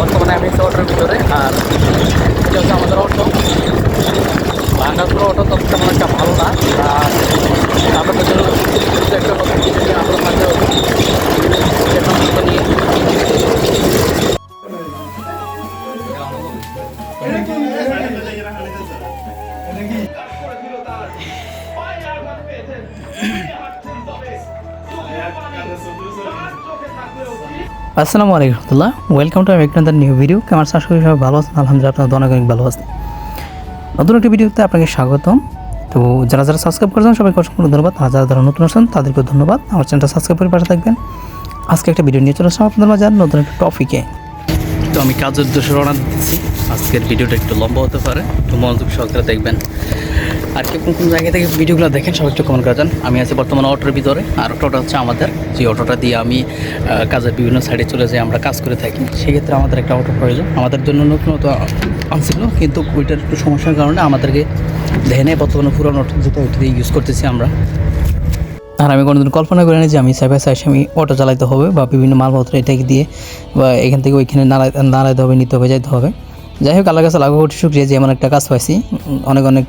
বর্তমানে আমি হচ্ছে অটোর ভিতরে, আর হচ্ছে আমাদের অটো ভাঙ্গাগুলো অটো তো তেমন একটা ভালো না, আর আপনাদের জন্য একটা আমরা মাঝে নিয়ে আসসালামু আলাইকুম রহমতুল্লাহ। ওয়েলকাম টু মেকনাদার নিউ ভিডিও কেমন আশা করি সবাই ভালো আছেন। আলহামদুলিল্লাহ, আপনার অনেক অনেক ভালো আছেন। নতুন একটি ভিডিওতে আপনাকে স্বাগতম। তো যারা যারা সাবস্ক্রাইব করেছেন, সবাইকে অসংখ্য ধন্যবাদ। আর যারা যারা নতুন আছেন তাদেরকে ধন্যবাদ। আমার চ্যানেলটা সাবস্ক্রাইব করে পাশে থাকবেন। আজকে একটা ভিডিও নিয়ে চলে আসলাম আপনাদের মাঝে নতুন একটা টপিকে তো আমি কাজের উদ্দেশ্যে রওনা দিচ্ছি। আজকের ভিডিওটা একটু লম্বা হতে পারে। একটু মনোযোগ সহকারে দেখবেন। আর কেউ কোন কোন জায়গা থেকে ভিডিওগুলো দেখেন সবাই একটু কমেন্ট করে দেন। আমি আছি বর্তমানে অটোর ভিতরে, আর অটোটা হচ্ছে আমাদের। যে অটোটা দিয়ে আমি কাজের বিভিন্ন সাইডে চলে যাই, আমরা কাজ করে থাকি। সেক্ষেত্রে আমাদের একটা অটো প্রয়োজন। আমাদের জন্য নতুন নতুন আনছিল, কিন্তু ওইটার একটু সমস্যার কারণে আমাদেরকে নেই বর্তমানে পুরোনো অটো, যেটা ওইটা দিয়ে ইউজ করতেছি আমরা। আর আমি কোনোদিন কল্পনা করিনি যে আমি সাইবার সাইডে আমি অটো চালাইতে হবে, বা বিভিন্ন মালপত্র এটাকে দিয়ে, বা এখান থেকে ওইখানে নাড়াই নাড়াইতে হবে, নিতে হবে, যাইতে হবে। যাই হোক আল্লাহ কাছে লাগু শুক্রিয়া যে এমন একটা কাজ পাইছি, অনেক অনেক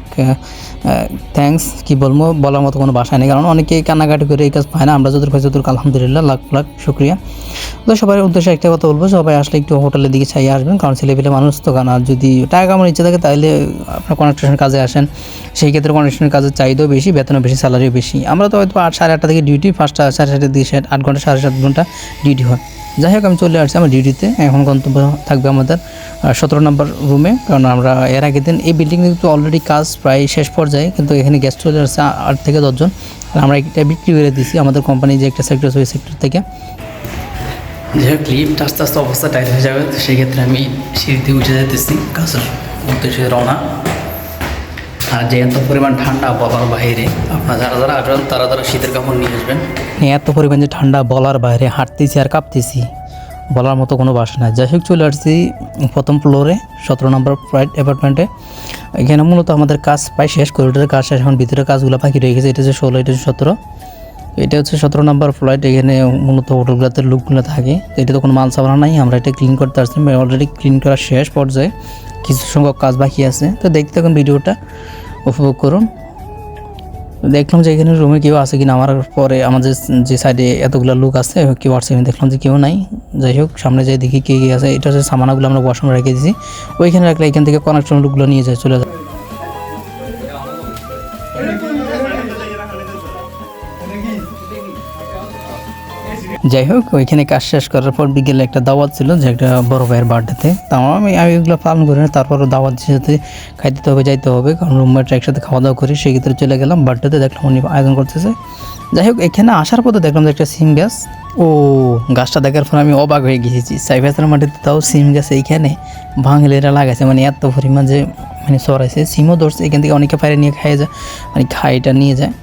থ্যাঙ্কস কি বলব, বলার মতো কোনো ভাষা নেই, কারণ অনেকেই কান্নাকাটি করে এই কাজ পায় না। আমরা যদুর পাই যদুর আলহামদুলিল্লাহ, লাখ লাখ শুক্রিয়া। তো সবার উদ্দেশ্যে একটা কথা বলব, সবাই আসলে একটু হোটেলের দিকে চাইয়ে আসবেন, কারণ ছেলেপেলে মানুষ তো কারণ আর যদি টাকা কামানোর ইচ্ছা থাকে তাহলে আপনার কনেকশনের কাজে আসেন। সেই ক্ষেত্রে কনেকশনের কাজের চাহিদাও বেশি, বেতনও বেশি স্যালারিও বেশি। আমরা তো হয়তো আট, সাড়ে আটটা থেকে ডিউটি পাঁচটা সাড়ে সাতটার দিকে আট ঘণ্টা, সাড়ে সাত ঘণ্টা ডিউটি হয়। যাই হোক আমি চলে আসছি আমার ডিউটিতে। এখন গন্তব্য থাকবে আমাদের সতেরো নম্বর রুমে কারণ আমরা এর আগের দিন এই বিল্ডিং কিন্তু অলরেডি কাজ প্রায় শেষ পর্যায়ে, কিন্তু এখানে গেস্ট চলে আসছে আট থেকে দশজন আমরা এটা বিক্রি করে দিছি আমাদের কোম্পানি যে একটা সেক্টর ওই সেক্টর থেকে। যাই হোক লিফট আস্তে আস্তে অবস্থা টাইট হয়ে যাবে, তো সেই ক্ষেত্রে আমি সিঁড়িতে উঠে যেতেছি কাজের রওনা। আর যে এত পরিমাণ ঠান্ডা বলার বাইরে আপনারা যারা যারা আসবেন, তারা তারা শীতের কাপড় নিয়ে আসবেন। এত পরিমাণ যে ঠান্ডা বলার বাইরে হাঁটতেছি আর কাঁপতেছি, বলার মতো কোনো বাসা নাই। যাই হোক, চলে আসছি প্রথম ফ্লোরে সতেরো নম্বর ফ্লাইট অ্যাপার্টমেন্টে এখানে মূলত আমাদের কাজ প্রায় শেষ করিডোরের কাজ শেষ, এখন ভিতরে কাজগুলো বাকি রয়ে গেছে। এটা হচ্ছে ষোলো, এটা হচ্ছে সতেরো। এটা হচ্ছে সতেরো নম্বর ফ্লাইট এখানে মূলত হোটেলগুলোতে লুকগুলো থাকে। তো এটা তো কোনো মাল সাবানা নাই, আমরা এটা ক্লিন করতে আসছি। অলরেডি ক্লিন করা শেষ পর্যায়ে, কিছু সংখ্যক কাজ বাকি আছে। তো দেখতে থাকুন ভিডিওটা উপভোগ করুন। দেখলাম যে এখানে রুমে কেউ আছে কিনা। আমার পরে আমাদের যে সাইডে এতগুলো লোক আছে, কেউ আসছে কিনা দেখলাম যে কেউ নাই। যাই হোক, সামনে যাই দেখি কে কে আছে। এটা হচ্ছে সামানাগুলো আমরা ওয়াশরুমে রেখে দিয়েছি ওইখানে রাখলে এখান থেকে কানেকশন লোকগুলো নিয়ে যায়, চলে যায়। যাই হোক, ওইখানে কাজ শেষ করার পর বিকেলে একটা দাওয়াত ছিল যে একটা বড় ভাইয়ের বার্থডেতে তাও আমি আমি এগুলো পালন করি না, তারপরও দাওয়াত সাথে খাইতে হবে, যাইতে হবে, কারণ রুমমেটরা একসাথে খাওয়া দাওয়া করি, সেই ক্ষেত্রে চলে গেলাম বার্থডেতে দেখলাম উনি আয়োজন করতেছে। যাই হোক, এখানে আসার পথে দেখলাম যে একটা সিম গাছ। ও, গাছটা দেখার পর আমি অবাক হয়ে গিয়েছি সাইফাসের মাটিতে তাও সিম গাছ এইখানে ভাঙলেরা লাগাইছে মানে এত পরিমাণ যে মানে সরাইছে সিমও ধরছে, এখান থেকে অনেকে ফাইরে নিয়ে খাইয়ে যায় মানে খাইটা নিয়ে যায়।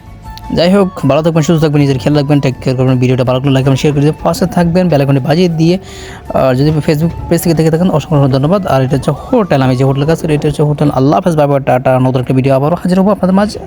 যাই হোক, ভালো থাকবেন, সুস্থ থাকবেন, নিজের খেয়াল রাখবেন টেক কেয়ার করবেন, ভিডিওটা ভালো করে লাইক শেয়ার করে দিয়ে পাশে থাকবেন বেলাকনে বাজিয়ে দিয়ে, আর যদি ফেসবুক পেজ থেকে দেখে থাকেন, অসংখ্য ধন্যবাদ। আর এটা হচ্ছে হোটেল আমি যে হোটেল কাছে এটা হচ্ছে হোটেল আল্লাহ হাফেজ বাবা টাটা, নতুন একটা ভিডিও আবারও হাজির হব আপনাদের মাঝে।